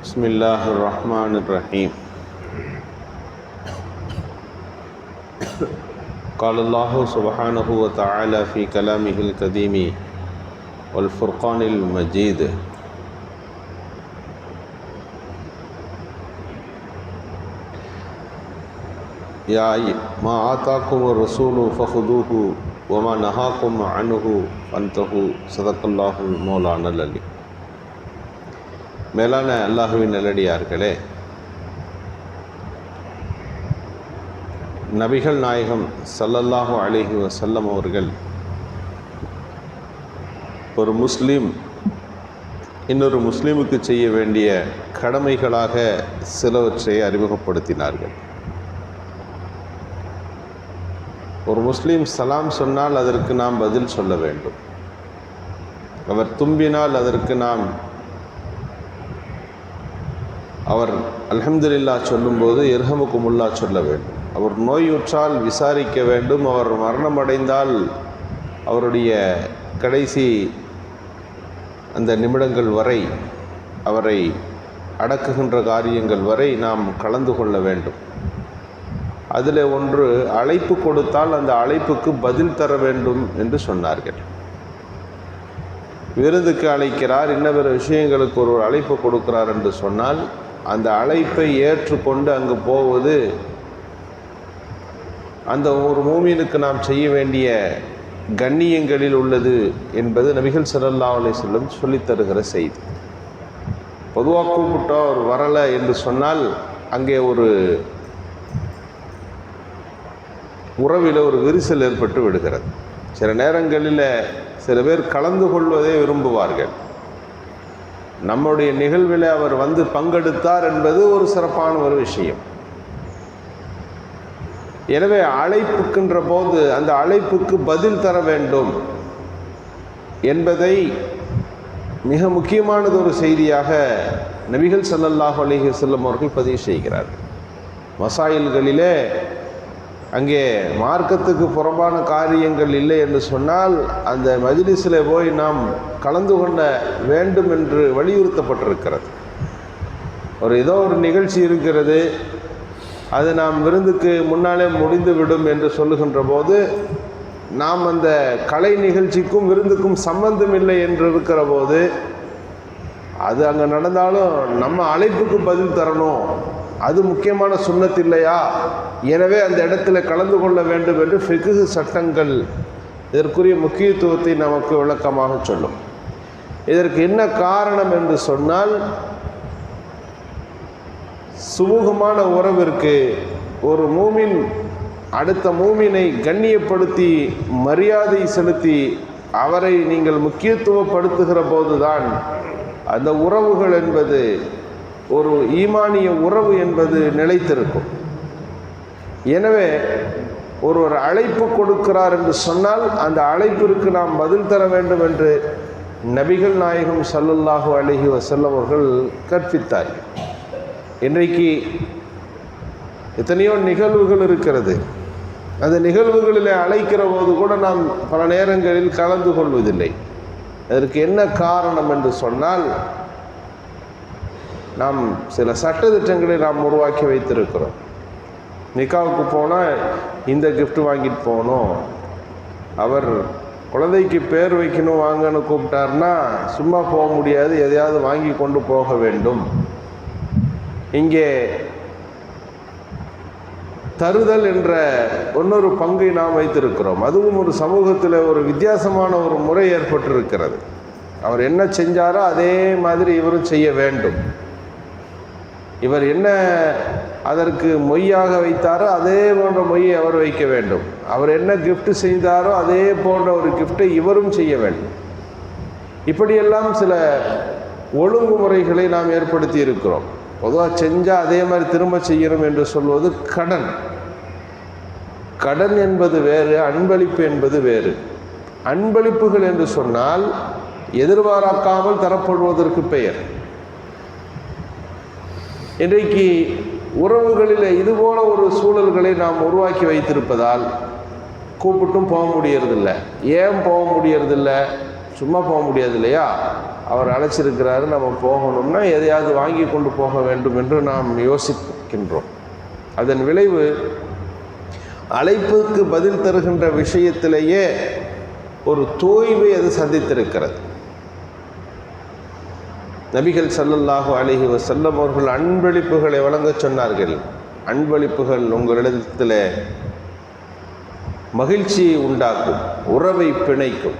بسم الله الرحمن الرحيم. قال الله سبحانه وتعالى في كلامه القديم والفرقان المجيد. يا ما آتاكم الرسول فخذوه وما نهاكم عنه فانتهوا. صدق الله المولانا العلي. மேலான அல்லாஹுவின் நல்லடியார்களே நபிகள் நாயகம் சல்லல்லாஹு அலிஹி வசல்லம் அவர்கள் ஒரு முஸ்லீம் இன்னொரு முஸ்லீமுக்கு செய்ய வேண்டிய கடமைகளாக சிலவற்றை அறிமுகப்படுத்தினார்கள். ஒரு முஸ்லீம் சலாம் சொன்னால் அதற்கு நாம் பதில் சொல்ல வேண்டும். அவர் தும்பினால் அதற்கு நாம் அவர் அல்ஹம்துலில்லா சொல்லும்போது இர்ஹமுக்குமுல்லா சொல்ல வேண்டும். அவர் நோயுற்றால் விசாரிக்க வேண்டும். அவர் மரணமடைந்தால் அவருடைய கடைசி அந்த நிமிடங்கள் வரை அவரை அடக்குகின்ற காரியங்கள் வரை நாம் கலந்து கொள்ள வேண்டும். அதில் ஒன்று அழைப்பு கொடுத்தால் அந்த அழைப்புக்கு பதில் தர வேண்டும் என்று சொன்னார்கள். விருந்துக்கு அழைக்கிறார். இன்ன பிற விஷயங்களுக்கு ஒரு அழைப்பு கொடுக்கிறார் என்று சொன்னால் அந்த அழைப்பை ஏற்றுக்கொண்டு அங்கு போவது அந்த ஒரு மூமினுக்கு நாம் செய்ய வேண்டிய கண்ணியங்களில் உள்ளது என்பது நபிகள் ஸல்லல்லாஹு அலைஹி வஸல்லம் சொல்லித் தருகிற செய்தி. பொதுவாக கூப்பிட்டோம் அவர் வரலை என்று சொன்னால் அங்கே ஒரு உறவில் ஒரு விரிசல் ஏற்பட்டு விடுகிறது. சில நேரங்களில் சில பேர் கலந்து கொள்வதை விரும்புவார்கள். நம்முடைய நிகழ்வில் அவர் வந்து பங்கெடுத்தார் என்பது ஒரு சிறப்பான ஒரு விஷயம். எனவே அழைப்புக்கின்ற போது அந்த அழைப்புக்கு பதில் தர வேண்டும் என்பதை மிக முக்கியமானது ஒரு செய்தியாக நபிகள் ஸல்லல்லாஹு அலிஹி செல்லும் அவர்கள் பதிவு செய்கிறார்கள். மசாயில்களிலே அங்கே மார்க்கத்துக்கு புறம்பான காரியங்கள் இல்லை என்று சொன்னால் அந்த மஜிலிஸில் போய் நாம் கலந்து கொள்ள வேண்டும் என்று வலியுறுத்தப்பட்டிருக்கிறது. ஒரு ஏதோ ஒரு நிகழ்ச்சி இருக்கிறது. அது நாம் விருந்துக்கு முன்னாலே முடிந்துவிடும் என்று சொல்லுகின்ற போது நாம் அந்த கலை நிகழ்ச்சிக்கும் விருந்துக்கும் சம்பந்தம் இல்லை என்று இருக்கிற போது அது அங்கே நடந்தாலும் நம்ம அழைப்புக்கு பதில் தரணும். அது முக்கியமான சுண்ணத் இல்லையா? எனவே அந்த இடத்துல கலந்து கொள்ள வேண்டும் என்று ஃபிகு சட்டங்கள் இதற்குரிய முக்கியத்துவத்தை நமக்கு விளக்கமாக சொல்லும். இதற்கு என்ன காரணம் என்று சொன்னால் சுமூகமான உறவிற்கு ஒரு மூமின் அடுத்த மூமினை கண்ணியப்படுத்தி மரியாதை செலுத்தி அவரை நீங்கள் முக்கியத்துவப்படுத்துகிற போதுதான் அந்த உறவுகள் என்பது ஒரு ஈமானிய உறவு என்பது நிலைத்திருக்கும். எனவே ஒருவர் அழைப்பு கொடுக்கிறார் என்று சொன்னால் அந்த அழைப்பிற்கு நாம் பதில் தர வேண்டும் என்று நபிகள் நாயகம் சல்லல்லாஹு அழகி வசல்லம் அவர்கள் கற்பித்தார்கள் இன்றைக்கு எத்தனையோ நிகழ்வுகள் இருக்கிறது. அந்த நிகழ்வுகளில் அழைக்கிற போது கூட நாம் பல நேரங்களில் கலந்து கொள்வதில்லை. அதற்கு என்ன காரணம் என்று சொன்னால் நாம் சில சட்டத்திட்டங்களை நாம் உருவாக்கி வைத்திருக்கிறோம். நிக்காவுக்கு போனால் இந்த கிஃப்ட் வாங்கிட்டு போகணும். அவர் குழந்தைக்கு பேர் வைக்கணும் வாங்கன்னு கூப்பிட்டாருன்னா சும்மா போக முடியாது எதையாவது வாங்கி கொண்டு போக வேண்டும். இங்கே தருதல் என்ற இன்னொரு பங்கை நாம் வைத்திருக்கிறோம். அதுவும் ஒரு சமூகத்தில் ஒரு வித்தியாசமான ஒரு முறை ஏற்பட்டிருக்கிறது. அவர் என்ன செஞ்சாரோ அதே மாதிரி இவரும் செய்ய வேண்டும். இவர் என்ன அதற்கு மொய்யாக வைத்தாரோ அதே போன்ற மொய்யை அவர் வைக்க வேண்டும். அவர் என்ன கிஃப்ட் செய்தாரோ அதே போன்ற ஒரு கிஃப்டை இவரும் செய்ய வேண்டும். இப்படியெல்லாம் சில ஒழுங்குமுறைகளை நாம் ஏற்படுத்தி இருக்கிறோம். பொதுவாக செஞ்சால் அதே மாதிரி திரும்ப செய்யணும் என்று சொல்வது கடன். கடன் என்பது வேறு அன்பளிப்பு என்பது வேறு. அன்பளிப்புகள் என்று சொன்னால் எதிர்பாராக்காமல் தரப்படுவதற்கு பெயர். இன்றைக்கு உறவுகளில் இதுபோல ஒரு சூழல்களை நாம் உருவாக்கி வைத்திருப்பதால் கூப்பிட்டும் போக முடியறதில்ல. ஏன் போக முடியறதில்ல? சும்மா போக முடியாது இல்லையா அவர் அழைச்சிருக்கிறாரு நம்ம போகணும்னா எதையாவது வாங்கி கொண்டு போக வேண்டும் என்று நாம் யோசிக்கின்றோம். அதன் விளைவு அழைப்புக்கு பதில் தருகின்ற விஷயத்திலேயே ஒரு தோய்வை அது சந்தித்திருக்கிறது. நபிகள் சல்லல்லாஹு அலஹி வசல்லம் அவர்கள் அன்பளிப்புகளை வழங்கச் சொன்னார்கள். அன்பளிப்புகள் உங்களிடத்தில் மகிழ்ச்சியை உண்டாக்கும் உறவை பிணைக்கும்.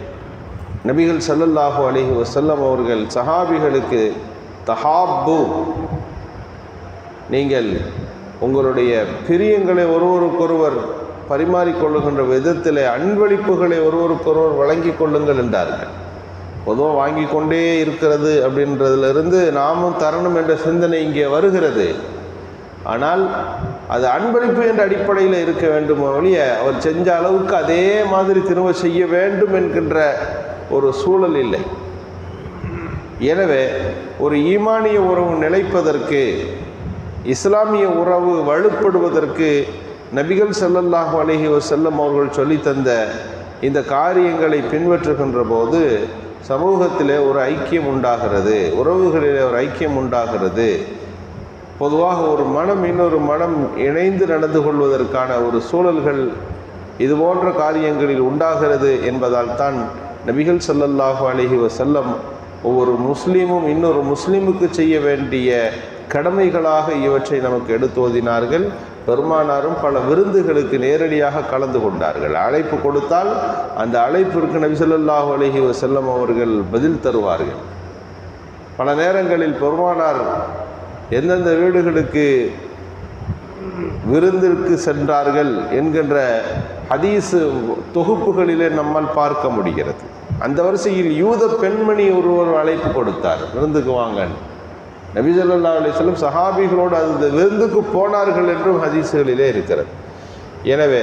நபிகள் சல்லல்லாஹு அலஹி வசல்லம் அவர்கள் சஹாபிகளுக்கு தஹாப்பு நீங்கள் உங்களுடைய பிரியங்களை ஒருவருக்கொருவர் பரிமாறிக்கொள்ளுகின்ற விதத்தில் அன்பளிப்புகளை ஒருவருக்கொருவர் வழங்கி கொள்ளுங்கள் என்றார்கள். பொதுவாக வாங்கி கொண்டே இருக்கிறது அப்படின்றதுலேருந்து நாமும் தரணும் என்ற சிந்தனை இங்கே வருகிறது. ஆனால் அது அன்பளிப்பு என்ற அடிப்படையில் இருக்க வேண்டும் ஒழிய அவர் செஞ்ச அளவுக்கு அதே மாதிரி திரும்ப செய்ய வேண்டும் என்கின்ற ஒரு சூழல் இல்லை. எனவே ஒரு ஈமானிய உறவு நிலைப்பதற்கு இஸ்லாமிய உறவு வலுப்படுவதற்கு நபிகள் செல்லல்லாஹு அலைஹி செல்லம் அவர்கள் சொல்லித்தந்த இந்த காரியங்களை பின்பற்றுகின்ற போது சமூகத்திலே ஒரு ஐக்கியம் உண்டாகிறது. உறவுகளிலே ஒரு ஐக்கியம் உண்டாகிறது. பொதுவாக ஒரு மனம் இன்னொரு மனம் இணைந்து நடந்து கொள்வதற்கான ஒரு சூழல்கள் இது போன்ற காரியங்களில் உண்டாகிறது என்பதால் தான் நபிகள் சல்லல்லாஹு அலைஹி வசல்லம் ஒவ்வொரு முஸ்லீமும் இன்னொரு முஸ்லீமுக்கு செய்ய வேண்டிய கடமைகளாக இவற்றை நமக்கு எடுத்து ஓதினார்கள். பெருமானாரும் பல விருந்துகளுக்கு நேரடியாக கலந்து கொண்டார்கள். அழைப்பு கொடுத்தால் அந்த அழைப்பிற்கு நபி அலஹி அலைஹி அவர்கள் பதில் தருவார்கள். பல நேரங்களில் பெருமானார் எந்தெந்த வீடுகளுக்கு விருந்திற்கு சென்றார்கள் என்கின்ற ஹதீஸ் தொகுப்புகளிலே நம்மால் பார்க்க முடிகிறது. அந்த வரிசையில் யூத பெண்மணி ஒருவர் அழைப்பு கொடுத்தார். விருந்துக்கு வாங்கன்னு. நபி அலிஸ்லம் சஹாபிகளோடு அந்த விருந்துக்கு போனார்கள் என்றும் ஹதீஸ்களிலே இருக்கிறது. எனவே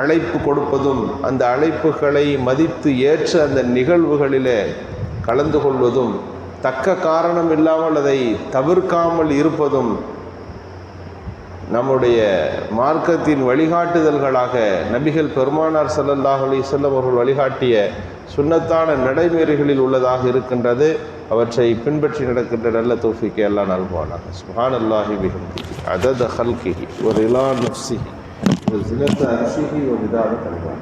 அழைப்பு கொடுப்பதும் அந்த அழைப்புகளை மதித்து ஏற்று அந்த நிகழ்வுகளிலே கலந்து கொள்வதும் தக்க காரணம் இல்லாமல் அதை தவிர்க்காமல் இருப்பதும் நம்முடைய மார்க்கத்தின் வழிகாட்டுதல்களாக நபிகள் பெருமானார் சல்லல்லாஹ் அலி அவர்கள் வழிகாட்டிய சுன்னத்தான நடைமுறைகளில் உள்ளதாக இருக்கின்றது. அவற்றை பின்பற்றி நடக்கின்ற நல்ல தோஃபிக்கு எல்லாம் நல்குவானாக. சுஹான் அல்லாஹி பிஹம்தி அதத ஹல்கிஹி ஒரு இலா நஃப்சிஹி ஒரு சினத்த அரிசிஹி ஒரு இதாக கல்வான்